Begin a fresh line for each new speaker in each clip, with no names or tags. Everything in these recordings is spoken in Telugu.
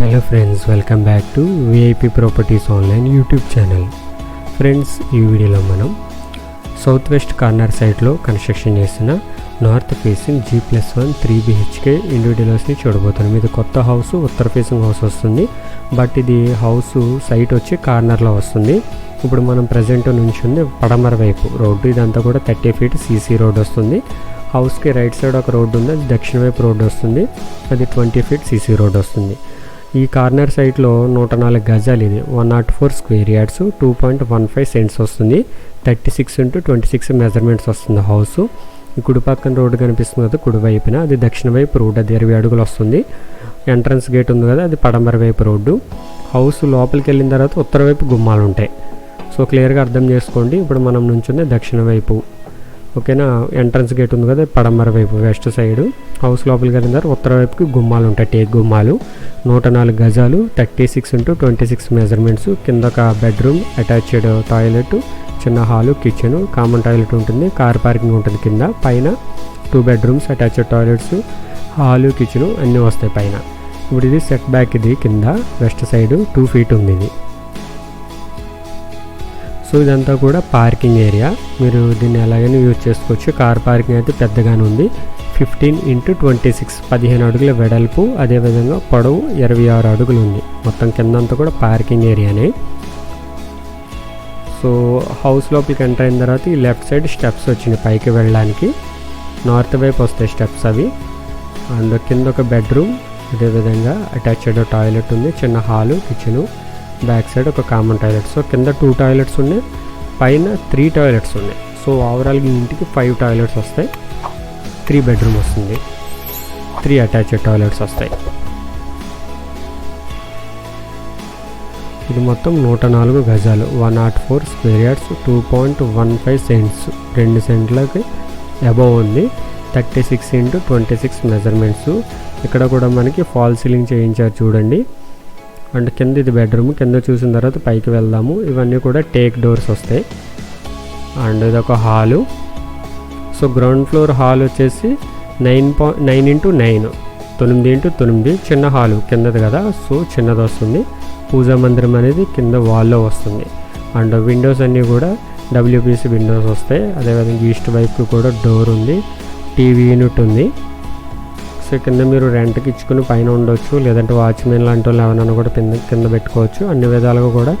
Hello friends welcome back to VIP properties online YouTube channel friends ఈ వీడియోలో మనం సౌత్ వెస్ట్ కార్నర్ సైడ్లో కన్స్ట్రక్షన్ చేసిన north facing G plus one three BHK ఇండివిజువల్స్ని చూడబోతున్నాం. ఇది కొత్త హౌస్ ఉత్తర ఫేసింగ్ హౌస్ వస్తుంది. బట్ ఇది హౌస్ సైట్ వచ్చి కార్నర్లో వస్తుంది. ఇప్పుడు మనం ప్రజెంట్ నుంచి ఉంది పడమర వైపు రోడ్డు. ఇదంతా కూడా థర్టీ ఫీట్ సీసీ రోడ్ వస్తుంది. హౌస్కి రైట్ సైడ్ ఒక రోడ్డు ఉంది అది దక్షిణ వైపు రోడ్డు వస్తుంది. అది ట్వంటీ ఫీట్ సీసీ రోడ్ వస్తుంది. ఈ కార్నర్ సైట్లో నూట నాలుగు గజాలు ఇది. One not four square yards two point one five cents వస్తుంది. Thirty six into twenty six measurements వస్తుంది హౌస్. ఈ కుడి పక్కన రోడ్డు కనిపిస్తుంది కదా కుడి వైపున. అది దక్షిణ వైపు రోడ్డు అది ఇరవై అడుగులు వస్తుంది. ఎంట్రన్స్ గేట్ ఉంది కదా అది పడమర వైపు రోడ్డు. హౌస్ లోపలికి వెళ్ళిన తర్వాత ఉత్తర వైపు గుమ్మాలు ఉంటాయి. సో క్లియర్గా అర్థం చేసుకోండి. ఇప్పుడు మనం నుంచుంది దక్షిణ వైపు. ఓకేనా? ఎంట్రన్స్ గేట్ ఉంది కదా పడమర వైపు వెస్ట్ సైడ్. హౌస్ లోపలికి వెళ్ళిన తర్వాత ఉత్తర వైపుకి గుమ్మాలు ఉంటాయి టేక్ గుమ్మాలు. నూట నాలుగు గజాలు thirty six into twenty six measurements కింద ఒక బెడ్రూమ్ అటాచ్డ్ టాయిలెట్ చిన్న హాలు కిచెన్ కామన్ టాయిలెట్ ఉంటుంది కార్ పార్కింగ్ ఉంటుంది కింద. పైన two bedrooms attached toilets hall kitchen అన్నీ వస్తాయి పైన. ఇప్పుడు ఇది సెట్ బ్యాక్ ఇది కింద వెస్ట్ సైడ్ టూ ఫీట్ ఉంది ఇది. సో ఇదంతా కూడా పార్కింగ్ ఏరియా. మీరు దీన్ని ఎలాగైనా యూజ్ చేసుకోవచ్చు. కార్ పార్కింగ్ అయితే పెద్దగానే ఉంది. ఫిఫ్టీన్ ఇంటూ ట్వంటీ సిక్స్ పదిహేను అడుగుల వెడల్పు అదేవిధంగా పొడవు ఇరవై ఆరు అడుగులు ఉంది. మొత్తం కిందంతా కూడా పార్కింగ్ ఏరియానే. సో హౌస్ లోపలికి ఎంటర్ అయిన తర్వాత ఈ లెఫ్ట్ సైడ్ స్టెప్స్ వచ్చినాయి పైకి వెళ్ళడానికి. నార్త్ వైపు వస్తాయి స్టెప్స్ అవి. అండ్ కింద ఒక బెడ్రూమ్ అదేవిధంగా అటాచ్డ్ టాయిలెట్ ఉంది. చిన్న హాలు కిచెను. బ్యాక్ సైడ్ ఒక కామన్ టాయిలెట్. సో కింద టూ టాయిలెట్స్ ఉన్నాయి పైన త్రీ టాయిలెట్స్ ఉన్నాయి. సో ఓవరాల్గా ఇంటికి ఫైవ్ టాయిలెట్స్ వస్తాయి త్రీ బెడ్రూమ్ వస్తుంది త్రీ అటాచ్డ్ టాయిలెట్స్ వస్తాయి. ఇది మొత్తం నూట నాలుగు గజాలు one not four square yards two point one five cents రెండు సెంట్లకి అబవ్ ఉంది. Thirty six into twenty six measurements. ఇక్కడ కూడా మనకి ఫాల్ సీలింగ్ చేయించారు చూడండి. అండ్ కింద ఇది బెడ్రూమ్ కింద చూసిన తర్వాత పైకి వెళ్దాము. ఇవన్నీ కూడా టేక్ డోర్స్ వస్తాయి. అండ్ ఇది ఒక hall. So ground floor hall వచ్చేసి నైన్ పా నైన్ ఇంటూ నైన్. తొమ్మిది ఇంటూ తొమ్మిది. చిన్న హాలు కిందది కదా సో చిన్నది వస్తుంది. పూజా మందిరం అనేది కింద వాల్లో వస్తుంది. అండ్ విండోస్ అన్నీ కూడా డబ్ల్యూపీసీ విండోస్ వస్తాయి. అదేవిధంగా ఈస్ట్ వైపుకి కూడా డోర్ ఉంది. టీవీ యూనిట్ ఉంది. సో కింద మీరు రెంట్కి ఇచ్చుకుని పైన ఉండొచ్చు లేదంటే వాచ్మెన్ లాంటి వాళ్ళు ఎవరైనా కూడా కింద కింద పెట్టుకోవచ్చు. అన్ని విధాలుగా కూడా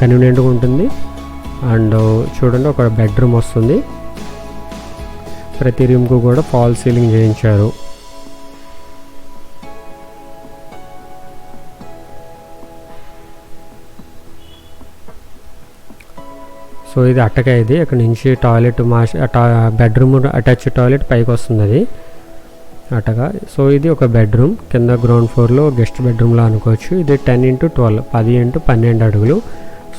కన్వీనియంట్గా ఉంటుంది. అండ్ చూడండి ఒక బెడ్రూమ్ వస్తుంది. ప్రతి రూమ్కు కూడా ఫాల్ సీలింగ్ చేయించారు. సో ఇది అట్టక ఇది. ఇక్కడ నుంచి toilet master bedroom attach toilet పైకి వస్తుంది అది. అటగా. సో ఇది ఒక బెడ్రూమ్. కింద గ్రౌండ్ ఫ్లోర్లో గెస్ట్ బెడ్రూమ్లో అనుకోవచ్చు. ఇది టెన్ ఇంటూ ట్వెల్వ్ పది ఇంటూ పన్నెండు అడుగులు.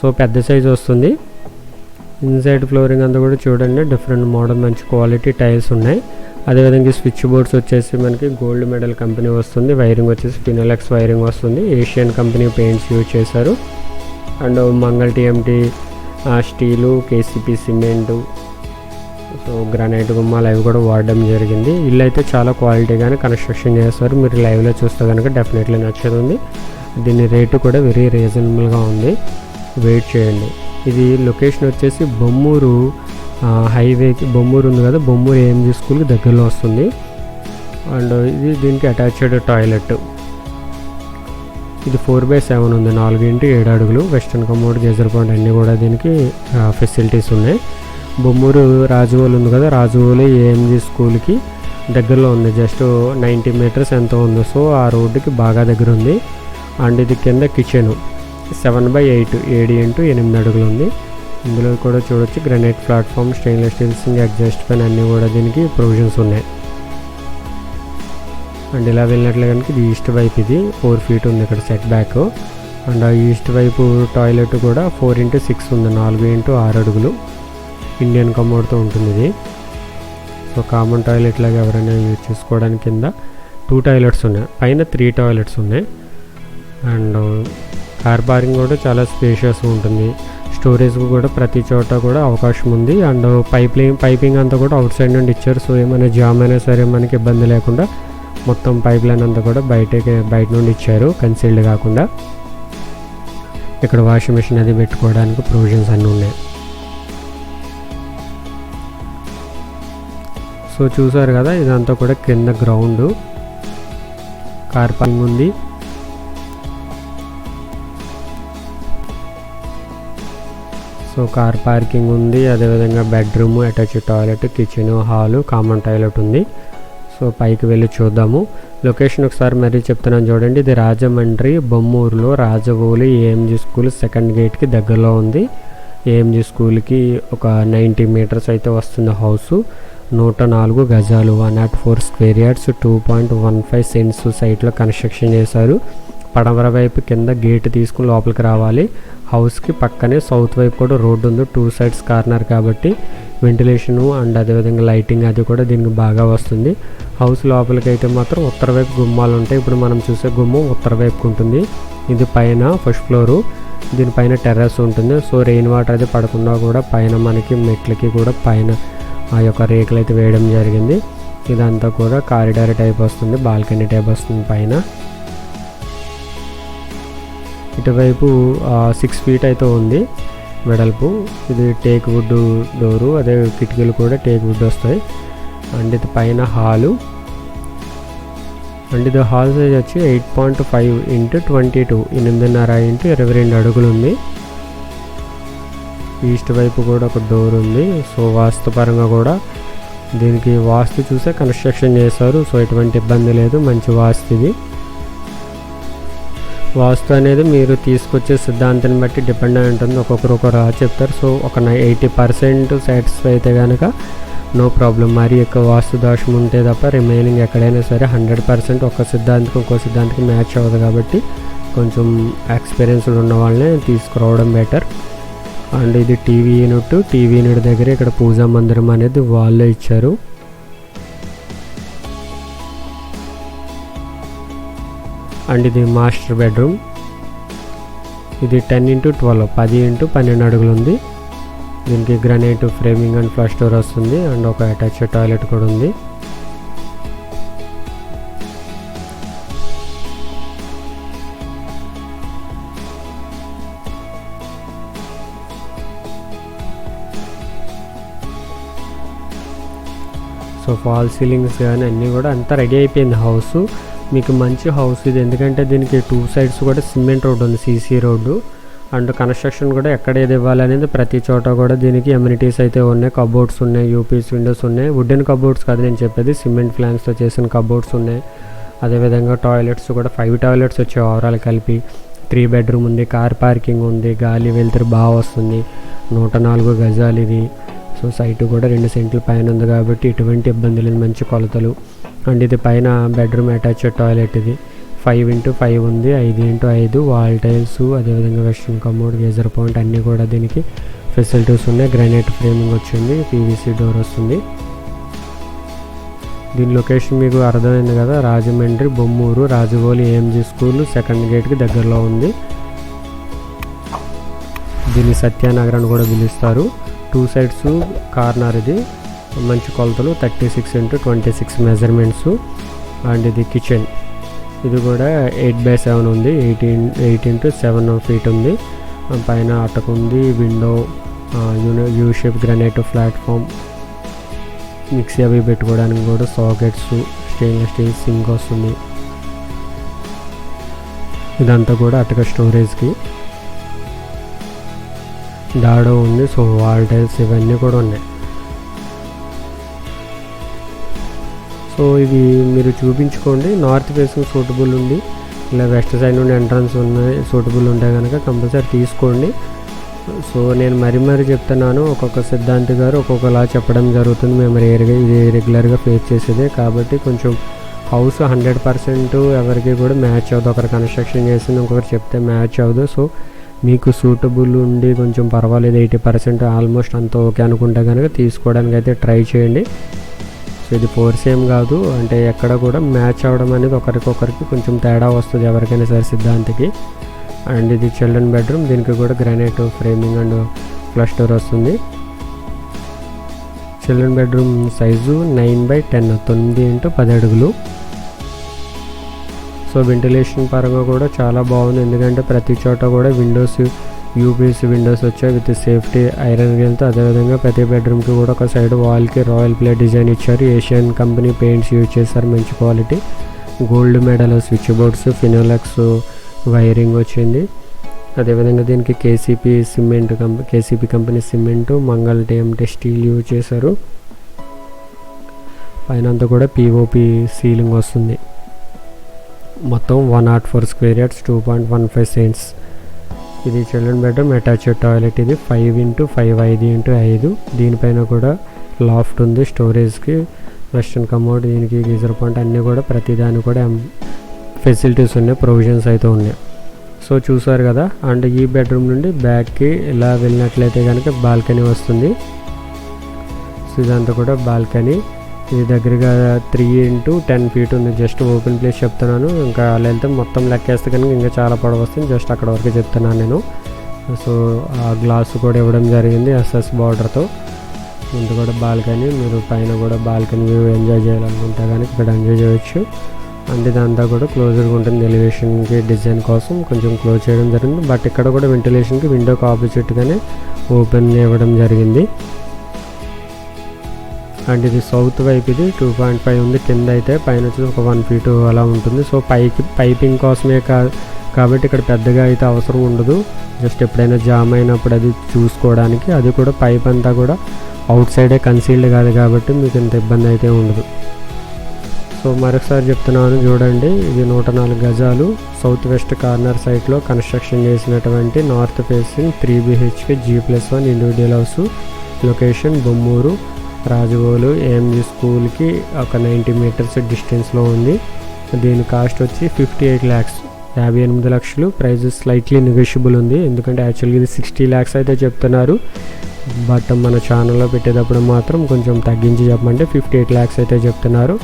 సో పెద్ద సైజు వస్తుంది. ఇన్సైడ్ ఫ్లోరింగ్ అంతా కూడా చూడండి డిఫరెంట్ మోడల్ మంచి క్వాలిటీ టైల్స్ ఉన్నాయి. అదేవిధంగా స్విచ్ బోర్డ్స్ వచ్చేసి మనకి గోల్డ్ మెడల్ కంపెనీ వస్తుంది. వైరింగ్ వచ్చేసి ఫినోలెక్స్ వైరింగ్ వస్తుంది. ఏషియన్ కంపెనీ పెయింట్స్ యూజ్ చేశారు. And Mangala TMT steel KCP cement so granite గుమ్మాలు అవి కూడా వాడడం జరిగింది. ఇల్లు అయితే చాలా క్వాలిటీగానే కన్స్ట్రక్షన్ చేస్తారు. మీరు లైవ్లో చూస్తే కనుక డెఫినెట్లీ నచ్చుతుంది. దీని రేటు కూడా వెరీ రీజనబుల్గా ఉంది. వెయిట్ చేయండి. ఇది లొకేషన్ వచ్చేసి బొమ్మూరు హైవేకి బొమ్మూరు ఉంది కదా బొమ్మూరు ఏఎంజీ స్కూల్కి దగ్గరలో వస్తుంది. అండ్ ఇది దీనికి అటాచ్డ్ టాయిలెట్. ఇది ఫోర్ బై సెవెన్ ఉంది నాలుగు ఇంటి ఏడు అడుగులు. వెస్ట్రన్ కమోడ్ గేజర్ పాయింట్ అన్నీ కూడా దీనికి ఫెసిలిటీస్ ఉన్నాయి. బొమ్మూరు రాజువోలు ఉంది కదా రాజువోలు ఏఎంజీ స్కూల్కి దగ్గరలో ఉంది జస్ట్ నైంటీ మీటర్స్ ఎంత ఉంది. సో ఆ రోడ్డుకి బాగా దగ్గర ఉంది. అండ్ ఇది కింద కిచెన్ సెవెన్ బై ఎయిట్ ఏడు ఇంటూ ఎనిమిది అడుగులు ఉంది. ఇందులో కూడా చూడొచ్చు granite platform stainless steel sink adjust pen అన్నీ కూడా దీనికి ప్రొవిజన్స్ ఉన్నాయి. అండ్ ఇలా వెళ్ళినట్లు కనుక ఇది ఈస్ట్ వైపు ఇది ఫోర్ ఫీట్ ఉంది ఇక్కడ సెట్ బ్యాక్ అండ్ ఆ ఈస్ట్ వైపు టాయిలెట్ కూడా ఫోర్ ఇంటూ సిక్స్ ఉంది నాలుగు ఇంటూ ఆరు అడుగులు. ఇండియన్ కమోడ్తో ఉంటుంది ఇది. సో కామన్ టాయిలెట్ లాగా ఎవరైనా యూజ్ చేసుకోవడానికి కింద టూ టాయిలెట్స్ ఉన్నాయి. పైన త్రీ టాయిలెట్స్ ఉన్నాయి. అండ్ కార్ పార్కింగ్ కూడా చాలా స్పేషియస్ ఉంటుంది. స్టోరేజ్ కూడా ప్రతి చోట కూడా అవకాశం ఉంది. అండ్ పైప్ పైపింగ్ అంతా కూడా అవుట్ సైడ్ నుండి ఇచ్చారు. సో ఏమైనా జామ్ అయినా సరే మనకి ఇబ్బంది లేకుండా మొత్తం పైప్ లైన్ అంతా కూడా బయటకి బయట నుండి ఇచ్చారు. కన్సీల్డ్ కాకుండా. ఇక్కడ వాషింగ్ మెషిన్ అది పెట్టుకోవడానికి ప్రొవిజన్స్ అన్నీ ఉన్నాయి. సో చూసారు కదా ఇదంతా కూడా కింద గ్రౌండ్. కార్ పార్కింగ్ ఉంది. సో కార్ పార్కింగ్ ఉంది. అదేవిధంగా bedroom attach toilet kitchen hall common toilet ఉంది. సో పైకి వెళ్ళి చూద్దాము. లొకేషన్ ఒకసారి మరీ చెప్తున్నాను చూడండి. ఇది రాజమండ్రి బొమ్మూరులో రాజవోలి ఏఎంజీ స్కూల్ సెకండ్ గేట్కి దగ్గరలో ఉంది. ఏఎంజీ స్కూల్కి ఒక నైంటీ మీటర్స్ అయితే వస్తుంది హౌస్. నూట నాలుగు గజాలు one naught four square yards two point one five cents సైట్లో కన్స్ట్రక్షన్ చేశారు. పడమర వైపు కింద గేట్ తీసుకుని లోపలికి రావాలి. హౌస్కి పక్కనే సౌత్ వైపు కూడా రోడ్డు ఉంది. టూ సైడ్స్ కార్నర్ కాబట్టి వెంటిలేషను అండ్ అదేవిధంగా లైటింగ్ అది కూడా దీనికి బాగా వస్తుంది. హౌస్ లోపలికి అయితే మాత్రం ఉత్తర వైపు గుమ్మాలు ఉంటాయి. ఇప్పుడు మనం చూసే గుమ్మం ఉత్తర వైపుకు ఉంటుంది. ఇది పైన ఫస్ట్ ఫ్లోరు. దీనిపైన టెర్రస్ ఉంటుంది. సో రెయిన్ వాటర్ అది పడకుండా కూడా పైన మనకి మెట్లకి కూడా పైన ఆ యొక్క రేకులు అయితే వేయడం జరిగింది. ఇదంతా కూడా కారిడార్ టైప్ వస్తుంది. బాల్కనీ టైప్ వస్తుంది పైన. ఇటువైపు సిక్స్ ఫీట్ అయితే ఉంది వెడల్పు. ఇది టేక్ వుడ్ డోరు. అదే కిటికీలు కూడా టేక్ వుడ్ వస్తాయి. అండ్ ఇది పైన హాలు. అండ్ ఇది హాల్ సైజ్ వచ్చి eight point five into twenty two ఎనిమిదిన్నర ఇంటూ ఇరవై రెండు అడుగులు ఉంది ఈస్ట్ వైపు కూడా ఒక డోర్ ఉంది. సో వాస్తు పరంగా కూడా దీనికి వాస్తు చూసే కన్స్ట్రక్షన్ చేశారు. సో ఎటువంటి ఇబ్బంది లేదు. మంచి వాస్తు ఇది. వాస్తు అనేది మీరు తీసుకొచ్చే సిద్ధాంతాన్ని బట్టి డిపెండ్ అయి ఉంటుంది. ఒక్కొక్కరు ఒకరు చెప్తారు. సో ఒక ఎయిటీ పర్సెంట్ సాటిస్ఫై అయితే కనుక నో ప్రాబ్లం. మరి ఎక్కువ వాస్తు దోషం ఉంటే తప్ప రిమైనింగ్ ఎక్కడైనా సరే హండ్రెడ్ పర్సెంట్ ఒక సిద్ధాంతం ఇంకో సిద్ధాంతికి మ్యాచ్ అవ్వదు కాబట్టి కొంచెం ఎక్స్పీరియన్స్డ్ ఉన్న వాళ్ళని తీసుకురావడం బెటర్ అండ్ ఇది టీవీ యూనిట్. టీవీ యూనిట్ దగ్గర ఇక్కడ పూజా మందిరం అనేది వాళ్ళే ఇచ్చారు. అండ్ ఇది మాస్టర్ బెడ్రూమ్ ఇది టెన్ ఇంటూ ట్వెల్వ్ పది ఇంటూ పన్నెండు అడుగులు ఉంది. దీనికి granite framing and flush door వస్తుంది అండ్ ఒక అటాచ్ టాయిలెట్ కూడా ఉంది. సో ఫాల్ సీలింగ్స్ కానీ అన్నీ కూడా అంతా రెడీ అయిపోయింది హౌస్. మీకు మంచి హౌస్ ఇది. ఎందుకంటే దీనికి టూ సైడ్స్ కూడా సిమెంట్ రోడ్ ఉంది సీసీ రోడ్డు. అండ్ కన్స్ట్రక్షన్ కూడా ఎక్కడ ఏది ఇవ్వాలనేది ప్రతి చోట కూడా దీనికి ఎమ్యూనిటీస్ అయితే ఉన్నాయి. కబోర్డ్స్ ఉన్నాయి యూపీస్ విండోస్ ఉన్నాయి. వుడెన్ కబోర్డ్స్ కాదు నేను చెప్పేది సిమెంట్ ఫ్లాన్స్తో చేసిన కబోర్డ్స్ ఉన్నాయి. అదేవిధంగా టాయిలెట్స్ కూడా ఫైవ్ టాయిలెట్స్ వచ్చాయి ఓవరాల్ కలిపి. త్రీ బెడ్రూమ్ ఉంది కార్ పార్కింగ్ ఉంది గాలి వెళ్తురు బాగా వస్తుంది. నూట నాలుగు గజాలు ఇది. సో సైట్ కూడా రెండు సెంట్లు పైన ఉంది కాబట్టి ఎటువంటి ఇబ్బంది లేదు మంచి కొలతలు. అండ్ ఇది పైన బెడ్రూమ్ అటాచ్డ్ టాయిలెట్ ఇది. ఫైవ్ ఇంటూ ఫైవ్ ఉంది ఐదు ఇంటూ ఐదు వాల్ టైల్స్ అదేవిధంగా వెస్ట్రన్ కమోడ్ గేజర్ పాయింట్ అన్నీ కూడా దీనికి ఫెసిలిటీస్ ఉన్నాయి. గ్రానైట్ ఫ్రేమింగ్ వచ్చింది పీవీసీ డోర్ వస్తుంది. దీని లొకేషన్ మీకు అర్థమైంది కదా Rajahmundry Bommuru Rajagoli AMG school second గేట్కి దగ్గరలో ఉంది. దీన్ని సత్యానగర్ అని కూడా పిలుస్తారు. టూ సైడ్స్ కార్నర్ ఇది మంచి కొలతలు thirty six into twenty six measurements and ఇది కిచెన్ ఇది కూడా ఎయిట్ బై సెవెన్ ఉంది. Eighteen eighteen to seven feet ఉంది. పైన అటకు ఉంది window U shape granite platform mixie అవి పెట్టుకోవడానికి కూడా సాకెట్స్ స్టెయిన్లెస్ స్టీల్ సింక్ వస్తుంది. ఇదంతా కూడా అటక స్టోరేజ్కి. డాడో ఉంది సో వాల్ టైల్స్ ఇవన్నీ కూడా ఉన్నాయి. సో ఇది మీరు చూపించుకోండి. నార్త్ ఫేసింగ్ సూటబుల్ ఉంది. ఇలా వెస్ట్ సైడ్ నుండి ఎంట్రన్స్ ఉన్నాయి సూటబుల్ ఉంటే కనుక కంపల్సరీ తీసుకోండి. సో నేను మరీ మరీ చెప్తున్నాను ఒక్కొక్క సిద్ధాంతి గారు ఒక్కొక్కలా చెప్పడం జరుగుతుంది. మేము రేర్గా ఇది రెగ్యులర్గా ఫేస్ చేసేదే కాబట్టి కొంచెం హౌస్ హండ్రెడ్ పర్సెంట్ ఎవరికి కూడా మ్యాచ్ అవ్వదు. ఒకరు కన్స్ట్రక్షన్ చేసింది ఇంకొకరు చెప్తే మ్యాచ్ అవ్వదు. సో మీకు సూటబుల్ ఉండి కొంచెం పర్వాలేదు ఎయిటీ పర్సెంట్ ఆల్మోస్ట్ అంత ఓకే అనుకుంటే కనుక తీసుకోవడానికి అయితే ట్రై చేయండి. సో ఇది ఫోర్స్ ఏం కాదు. అంటే ఎక్కడ కూడా మ్యాచ్ అవ్వడం అనేది ఒకరికొకరికి కొంచెం తేడా వస్తుంది ఎవరికైనా సరే సిద్ధాంతికి. అండ్ ఇది చిల్డ్రన్ బెడ్రూమ్ దీనికి కూడా granite framing and flush door వస్తుంది. Children bedroom size nine by ten తొమ్మిది ఇంటూ పది అడుగులు. సో వెంటిలేషన్ పరంగా కూడా చాలా బాగుంది. ఎందుకంటే ప్రతి చోట కూడా విండోస్ యూపీఎస్ విండోస్ వచ్చాయి విత్ సేఫ్టీ ఐరన్ వీల్తో. అదేవిధంగా ప్రతి బెడ్రూమ్కి కూడా ఒక సైడ్ వాల్కి రాయల్ ప్లే డిజైన్ ఇచ్చారు. ఏషియన్ కంపెనీ పెయింట్స్ యూజ్ చేశారు మంచి quality. Gold medal switch boards Finolex wiring వచ్చింది. అదేవిధంగా దీనికి KCP cement company KCP company cement Mangala TMT steel use చేశారు. పైన అంతా కూడా పిఓపి సీలింగ్ వస్తుంది. మొత్తం one naught four square yards two point one five cents. ఇది చిల్డ్రన్ బెడ్రూమ్. అటాచ్డ్ టాయిలెట్ ఇది. ఫైవ్ ఇంటూ ఫైవ్ ఐదు ఇంటూ ఐదు. దీనిపైన కూడా లాఫ్ట్ ఉంది. స్టోరేజ్కి వెస్ట్రన్ కమోడ్ దీనికి గీజర్ పాయింట్ అన్నీ కూడా ప్రతిదాని కూడా ఫెసిలిటీస్ ఉన్నాయి. ప్రొవిజన్స్ అయితే ఉన్నాయి. సో చూసారు కదా? అండ్ ఈ బెడ్రూమ్ నుండి బ్యాక్కి ఇలా వెళ్ళినట్లయితే కనుక బాల్కనీ వస్తుంది. సో ఇదంతా కూడా బాల్కనీ. ఇది దగ్గరగా త్రీ ఇంటూ టెన్ ఫీట్ ఉంది. జస్ట్ ఓపెన్ ప్లేస్ చెప్తున్నాను. ఇంకా అలా వెళ్తే మొత్తం లెక్కేస్తే కనుక ఇంకా చాలా పొడవు వస్తుంది. జస్ట్ అక్కడ వరకు చెప్తున్నాను నేను. సో ఆ గ్లాస్ కూడా ఇవ్వడం జరిగింది ఎస్ఎస్ బార్డర్తో ముందు కూడా బాల్కనీ మీరు పైన కూడా బాల్కనీ వ్యూ ఎంజాయ్ చేయాలనుకుంటే కానీ ఇక్కడ ఎంజాయ్ చేయొచ్చు. అంటే ఇదంతా కూడా క్లోజ్గా ఉంటుంది. ఎలివేషన్కి డిజైన్ కోసం కొంచెం క్లోజ్ చేయడం జరిగింది. బట్ ఇక్కడ కూడా వెంటిలేషన్కి విండోకి ఆపోజిట్గానే ఓపెన్ ఇవ్వడం జరిగింది. అండ్ ఇది సౌత్ వైపు ఇది టూ పాయింట్ ఫైవ్ ఉంది. కింద అయితే పైన వచ్చి ఒక వన్ ఫీట్ అలా ఉంటుంది. సో పైకి పైపింగ్ కోసమే కా కాబట్టి ఇక్కడ పెద్దగా అయితే అవసరం ఉండదు. జస్ట్ ఎప్పుడైనా జామ్ అయినప్పుడు అది చూసుకోవడానికి. అది కూడా పైప్ అంతా కూడా అవుట్ సైడే కన్సీల్డ్ కాదు కాబట్టి మీకు ఇంత ఇబ్బంది అయితే ఉండదు. సో మరొకసారి చెప్తున్నాను చూడండి. ఇది నూట నాలుగు గజాలు. సౌత్ వెస్ట్ కార్నర్ సైట్లో కన్స్ట్రక్షన్ చేసినటువంటి north facing three BHK G plus one individual house. Location Bommuru. Rajagolu AMG స్కూల్కి ఒక నైంటీ మీటర్స్ డిస్టెన్స్లో ఉంది. దీని కాస్ట్ వచ్చి ఫిఫ్టీ ఎయిట్ ల్యాక్స్ యాభై ఎనిమిది లక్షలు. ప్రైస్ స్లైట్లీ నెగోషియబుల్ ఉంది. ఎందుకంటే యాక్చువల్గా ఇది సిక్స్టీ ల్యాక్స్ అయితే చెప్తున్నారు. బట్ మన ఛానల్లో పెట్టేటప్పుడు మాత్రం కొంచెం తగ్గించి చెప్పమంటే ఫిఫ్టీ ఎయిట్ ల్యాక్స్ అయితే చెప్తున్నారు.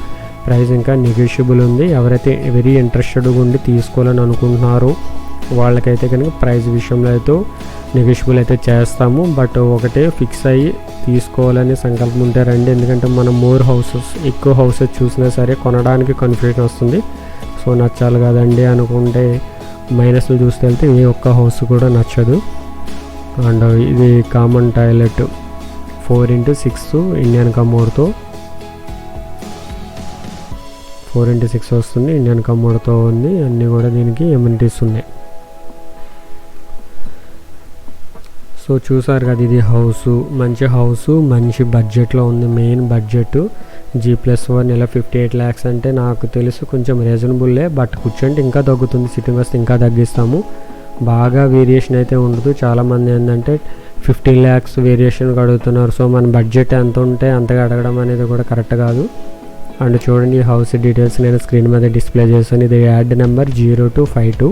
ప్రైస్ ఇంకా నెగోషియబుల్ ఉంది. ఎవరైతే వెరీ ఇంట్రెస్టెడ్గా ఉండి తీసుకోవాలని అనుకుంటున్నారో వాళ్ళకైతే కనుక ప్రైస్ విషయంలో అయితే నెగోషియబుల్ అయితే చేస్తాము. బట్ ఒకటే ఫిక్స్ అయ్యి తీసుకోవాలని సంకల్పం ఉంటే రండి. ఎందుకంటే మనం మోర్ హౌసెస్ ఎక్కువ హౌసెస్ చూసినా సరే కొనడానికి కన్ఫ్యూజన్ వస్తుంది. సో నచ్చాలి కదండి అనుకుంటే మైనస్లు చూస్తే వెళ్తే ఏ ఒక్క హౌస్ కూడా నచ్చదు. అండ్ ఇది common toilet four into six Indian కమోడ్తో four into six వస్తుంది. ఇండియన్ కమోడ్తో ఉంది. అన్నీ కూడా దీనికి ఎమ్యూనిటీస్ ఉన్నాయి. సో చూసారు కదా ఇది హౌస్. మంచి హౌస్ మంచి బడ్జెట్లో ఉంది main budget G plus one ఇలా ఫిఫ్టీ ఎయిట్ ల్యాక్స్ అంటే నాకు తెలుసు కొంచెం రీజనబుల్లే బట్ కూర్చుంటే ఇంకా తగ్గుతుంది సిట్టింగ్ వస్తే ఇంకా తగ్గిస్తాము. బాగా వేరియేషన్ అయితే ఉండదు. చాలామంది ఏంటంటే ఫిఫ్టీన్ ల్యాక్స్ వేరియేషన్ అడుగుతున్నారు సో మన బడ్జెట్ ఎంత ఉంటే అంతగా అడగడం అనేది కూడా కరెక్ట్ కాదు. అండ్ చూడండి ఈ హౌస్ డీటెయిల్స్ నేను స్క్రీన్ మీద డిస్ప్లే చేశాను. ఇది ad number zero two five two.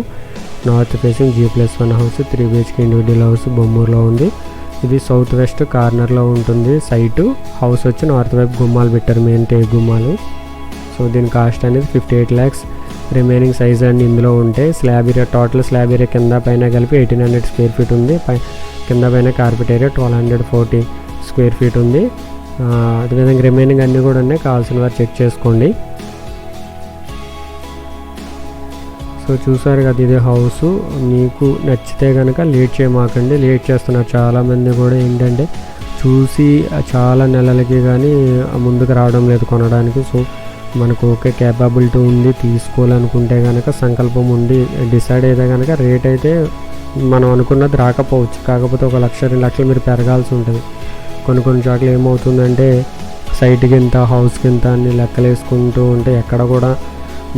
North facing G plus one house three BHK individual house బొమ్మూరులో ఉంది. ఇది సౌత్ వెస్ట్ కార్నర్లో ఉంటుంది. సైటు హౌస్ వచ్చి నార్త్ వైపు గుమ్మాలు పెట్టారు మెయిన్ టే గుమ్మాలు. సో దీని కాస్ట్ అనేది fifty eight lakhs. Remaining size అన్ని ఇందులో ఉంటే slab area total slab area కింద పైన కలిపి ఎయిటీన్ హండ్రెడ్ స్క్వేర్ ఫీట్ ఉంది. పై కింద పైన carpet area twelve hundred forty square feet ఉంది. అదేవిధంగా రిమైనింగ్ అన్నీ కూడా ఉన్నాయి. కావాల్సిన వారు చెక్ చేసుకోండి. సో చూసారు కదా ఇది హౌస్. మీకు నచ్చితే కనుక లేట్ చేయమాకండి. లేట్ చేస్తున్నారు చాలామంది కూడా ఏంటంటే చూసి చాలా నెలలకి కానీ ముందుకు రావడం లేదు కొనడానికి. సో మనకు ఓకే క్యాపబిలిటీ ఉంది తీసుకోవాలనుకుంటే కనుక సంకల్పం ఉండి డిసైడ్ అయితే కనుక రేట్ అయితే మనం అనుకున్నది రాకపోవచ్చు. కాకపోతే ఒక లక్ష రెండు లక్షలు మీరు పెరగాల్సి ఉంటుంది. కొన్ని కొన్ని చోట్ల ఏమవుతుందంటే సైట్కి ఇంత హౌస్కి ఇంత అన్ని లెక్కలు వేసుకుంటూ ఉంటే ఎక్కడ కూడా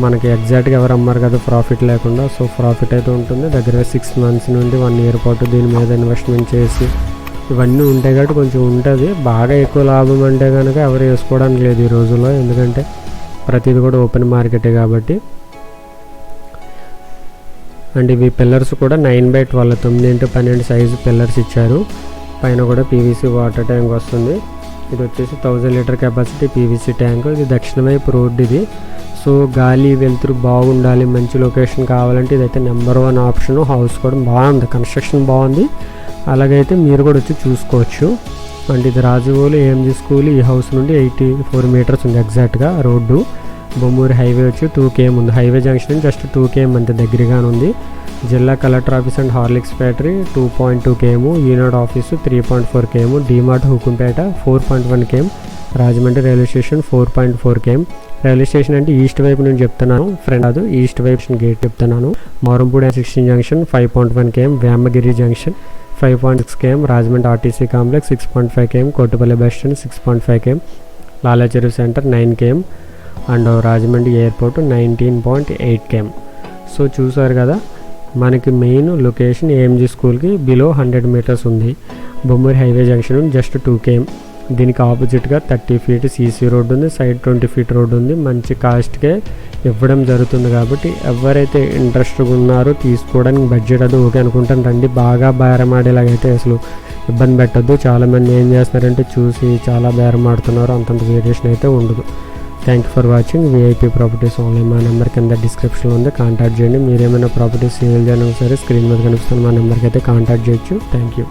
మనకి ఎగ్జాక్ట్గా ఎవరు అమ్మారు కదా ప్రాఫిట్ లేకుండా. సో ప్రాఫిట్ అయితే ఉంటుంది. దగ్గర సిక్స్ మంత్స్ నుండి వన్ ఇయర్ పాటు దీని మీద ఇన్వెస్ట్మెంట్ చేసి ఇవన్నీ ఉంటాయి కాబట్టి కొంచెం ఉంటుంది. బాగా ఎక్కువ లాభం అంటే కనుక ఎవరు వేసుకోవడానికి లేదు ఈ రోజుల్లో. ఎందుకంటే ప్రతిది కూడా ఓపెన్ మార్కెటే కాబట్టి. అండ్ ఇవి పిల్లర్స్ కూడా నైన్ బై ట్వెల్వ్ తొమ్మిది ఇంటూ పన్నెండు సైజు పిల్లర్స్ ఇచ్చారు. పైన కూడా పీవీసీ వాటర్ ట్యాంక్ వస్తుంది. ఇది వచ్చేసి thousand litre capacity PVC tank ఇది దక్షిణ వైపు రోడ్ ఇది. సో గాలి వెలుతురు బాగుండాలి మంచి లొకేషన్ కావాలంటే ఇదైతే నెంబర్ వన్ ఆప్షన్. హౌస్ కూడా బాగుంది కన్స్ట్రక్షన్ బాగుంది. అలాగైతే మీరు కూడా వచ్చి చూసుకోవచ్చు. అండ్ ఇది రాజుగోలు ఏఎంజీ స్కూల్ ఈ హౌస్ నుండి ఎయిటీ ఫోర్ మీటర్స్ ఉంది ఎగ్జాక్ట్గా రోడ్డు. బొమ్మూరు హైవే వచ్చి టూ కేఎం ఉంది highway junction just two KM అంత దగ్గరగానే ఉంది. జిల్లా collector office and Horlicks factory two point two KM Eenadu office three point four KM DMart Hukumpeta four point one KM Rajahmundry railway station four point four KM railway station అంటే ఈస్ట్ వైపు నేను చెప్తున్నాను. ఫ్రెండ్ కాదు ఈస్ట్ వైపు గేట్ చెప్తున్నాను. Morampudi sixteen junction five point one KM Vemagiri junction five point six KM Rajahmundry RTC complex six point five KM Kotapalli bus stand six point five KM Lalacheru centre nine KM and Rajahmundry airport nineteen point eight KM so చూసారు కదా మనకి మెయిన్ లొకేషన్ ఏఎంజీ స్కూల్కి బిలో హండ్రెడ్ మీటర్స్ ఉంది. Bommuri highway junction just two KM దీనికి ఆపోజిట్గా థర్టీ ఫీట్ సీసీ రోడ్ ఉంది సైడ్ ట్వంటీ ఫీట్ రోడ్ ఉంది. మంచి కాస్ట్కే ఇవ్వడం జరుగుతుంది కాబట్టి ఎవరైతే ఇంట్రెస్ట్గా ఉన్నారో తీసుకోవడానికి బడ్జెట్ అది ఓకే అనుకుంటాను. రండి బాగా బేరమాడేలాగైతే అసలు ఇబ్బంది పెట్టద్దు. చాలామంది ఏం చేస్తున్నారంటే చూసి చాలా బేరం ఆడుతున్నారు. అంతంత వేరియేషన్ అయితే ఉండదు. Thank you for watching. VIP properties online మా నెంబర్ కింద డిస్క్రిప్షన్లో ఉంది. కాంటాక్ట్ చేయండి. మీరేమైనా ప్రాపర్టీస్ సేల్ చేయాలన్నా సరే స్క్రీన్ మీద కనిపిస్తున్న మా నెంబర్కి అయితే కాంటాక్ట్ చేయొచ్చు. Thank you.